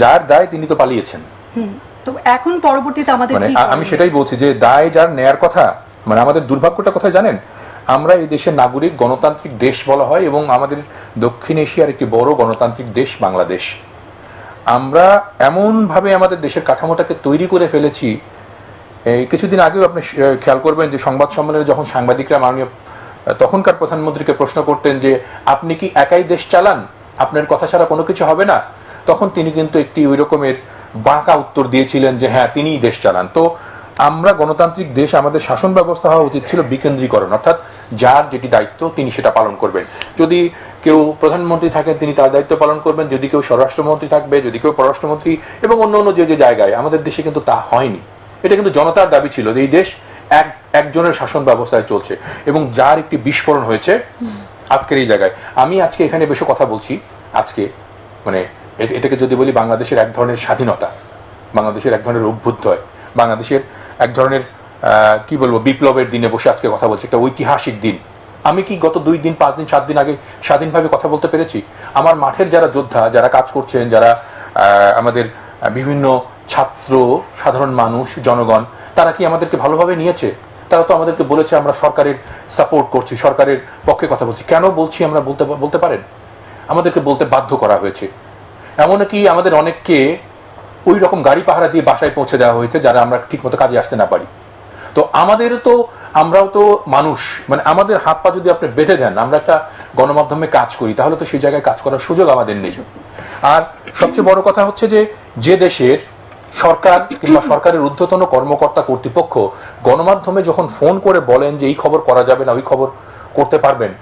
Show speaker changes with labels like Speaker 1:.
Speaker 1: যার দায় তিনি তো পালিয়েছেন।
Speaker 2: তো এখন পরবর্তীতে আমাদের
Speaker 1: মানে আমি সেটাই বলছি যে দায় যার নেয়ার কথা মানে আমাদের দুর্ভাগ্যটা কোথায় জানেন? আমরা এই দেশের নাগরিক গণতান্ত্রিক দেশ বলা হয় এবং আমাদের দক্ষিণ এশিয়ার একটি বড় গণতান্ত্রিক দেশ বাংলাদেশ। আমরা এমনভাবে আমাদের দেশের কাঠামোটাকে তৈরি করে ফেলেছি। এই কিছুদিন আগেও আপনি খেয়াল করবেন যে সংবাদ সম্মেলনে যখন সাংবাদিকরা মাননীয় তখনকার প্রধানমন্ত্রীকে প্রশ্ন করতেন যে আপনি কি একাই দেশ চালান? আপনার কথা ছাড়া কোনো কিছু হবে না? তখন তিনি কিন্তু একটি ওই রকমের বাঁকা উত্তর দিয়েছিলেন যে হ্যাঁ তিনিই দেশ চালান। তো আমরা গণতান্ত্রিক দেশ, আমাদের শাসন ব্যবস্থা হওয়া উচিত ছিল বিকেন্দ্রীকরণ, অর্থাৎ যার যেটি দায়িত্ব তিনি সেটা পালন করবেন। যদি কেউ প্রধানমন্ত্রী থাকেন, তিনি তার দায়িত্ব পালন করবেন। যদি কেউ স্বরাষ্ট্রমন্ত্রী থাকবে, যদি কেউ পররাষ্ট্রমন্ত্রী এবং অন্য অন্য যে যে জায়গায়, আমাদের দেশে কিন্তু তা হয়নি। এটা কিন্তু জনতার দাবি ছিল যে, এই দেশ এক, একজনের শাসন ব্যবস্থায় চলছে এবং যার একটি বিস্ফোরণ হয়েছে আজকের এই জায়গায়। আমি আজকে এখানে বেশি কথা বলছি, আজকে মানে এটাকে যদি বলি বাংলাদেশের এক ধরনের স্বাধীনতা, বাংলাদেশের এক ধরনের অভ্যুদয় বাংলাদেশের এক ধরনের কি বলব, বিপ্লবের দিনে বসে আজকে কথা বলছি, একটা ঐতিহাসিক দিন। আমি কি গত দুই দিন, পাঁচ দিন, সাত দিন আগে স্বাধীনভাবে কথা বলতে পেরেছি? আমার মাঠের যারা যোদ্ধা, যারা কাজ করছেন, যারা আমাদের বিভিন্ন ছাত্র, সাধারণ মানুষ, জনগণ, তারা কি আমাদেরকে ভালোভাবে নিয়েছে? তারা তো আমাদেরকে বলেছে, আমরা সরকারের সাপোর্ট করছি, সরকারের পক্ষে কথা বলছি। কেন বলছি আমরা বলতে বলতে পারেন? আমাদেরকে বলতে বাধ্য করা হয়েছে। এমনকি আমাদের অনেককে ওই রকম গাড়ি পাহারা দিয়ে বাসায় পৌঁছে দেওয়া হয়েছে যারা আমরা ঠিকমতো কাজে আসতে না পারি। তো আমাদের তো, আমরাও তো মানুষ মানে আমাদের হাত পা যদি আপনি বেঁধে দেন, আমরা একটা গণমাধ্যমে কাজ করি, তাহলে তো সেই জায়গায় কাজ করার সুযোগ আমাদের নেই। আর সবচেয়ে বড় কথা হচ্ছে যে যে দেশের সরকার কিংবা সরকারের ঊর্ধ্বতন কর্মকর্তা কর্তৃপক্ষ গণমাধ্যমে যখন ফোন করে বলেন যে এই খবর করা যাবে না, ওই খবর করতে পারবেন